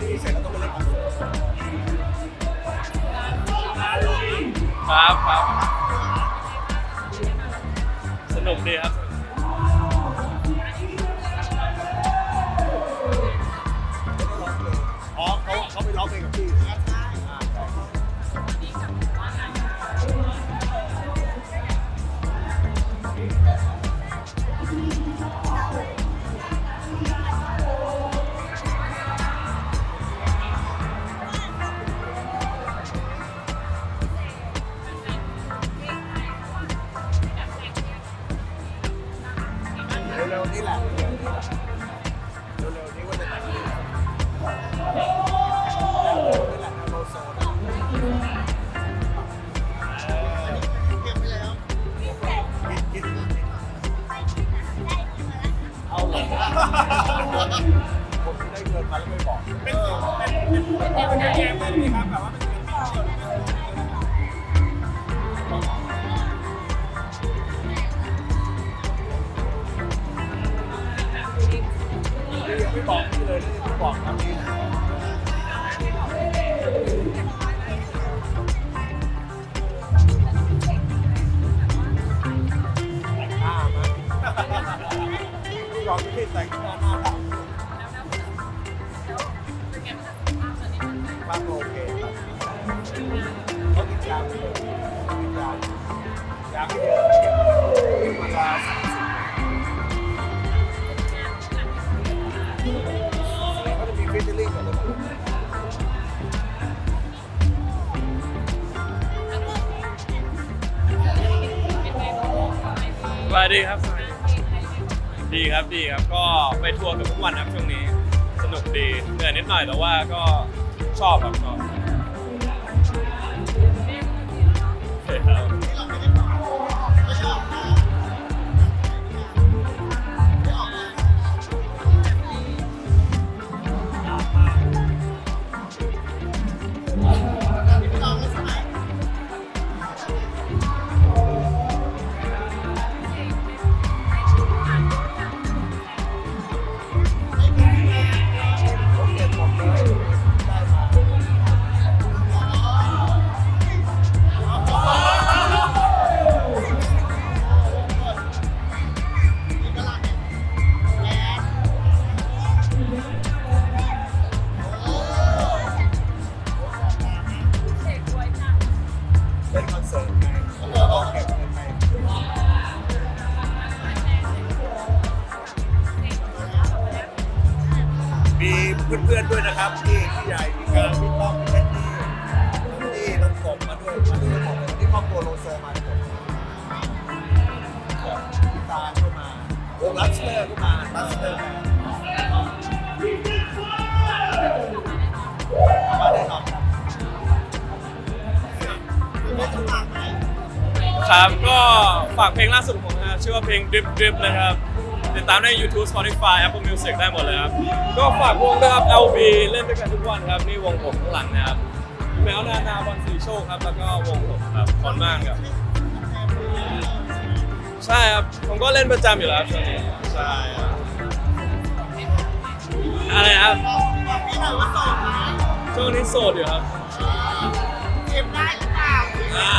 ดีเสร็จแล้วต้องเล่นครับครับ สนุกดีครับ อ๋อเขาเขาไปร้องเองกับพี่ ร็วๆนี้แหละเร็วๆนี้แหละเร็วๆนี้ว่าจะแต่งเพลงนี่แหละโลโซนเก็บไปแล้วคิดคิดเอาเหรอคนที่ได้เงินมาแล้วไม่บอก เป็นเป็นเป็นเป็นเกมได้ไหมครับแบบว่าเป็น ก่อนที่แต่งหน้าหน้าดำมากโอเคครับากินยาไม่เยอะกินยายาไม่เยอะกินมาลาสามสิบเขาจะมีฟิชเชอร์ลิงกับเลยสวัสดีครับ ดีครับดีครับก็ไปทัวร์กับทุกวันครับช่วงนี้ สนุกดีเหนื่อยนิดหน่อยแต่ว่าก็ชอบครับชอบ เล่นคอนเสิร์ตไงแล้วก็เก็บเงินไปมีเพื่อนๆด้วยนะครับที่พี่ใหญ่พี่การพี่ต้อมพี่เท็ดดี้ที่น้องกบมาด้วยมาด้วยหมดเลยวันนี้ครอบครัวโลโซมาด้วยพี่ตาก็มาวงลัสเตอร์ก็มาลัสเตอร์มาได้หรอ ครับก็ฝากเพลงล่าสุดของผมนะชื่อว่าเพลง Drip Drip นะครับ ติดตามได้ YouTube Spotify Apple Music ได้หมดเลยครับ ก็ฝากวงด้วยครับ LB เล่นด้วยกันทุกวันครับ นี่วงผมข้างหลังนะครับแมวนานาบอลสีโชคครับ แล้วก็วงผมครับคอนมากครับ ใช่ครับ ผมก็เล่นประจำอยู่แล้วครับช่วงนี้ใช่ครับอะไรนะครับพี่หน่อยว่าสอบไหมช่วงนี้โสดอยู่ครับเก็บได้หรือเปล่า อ่า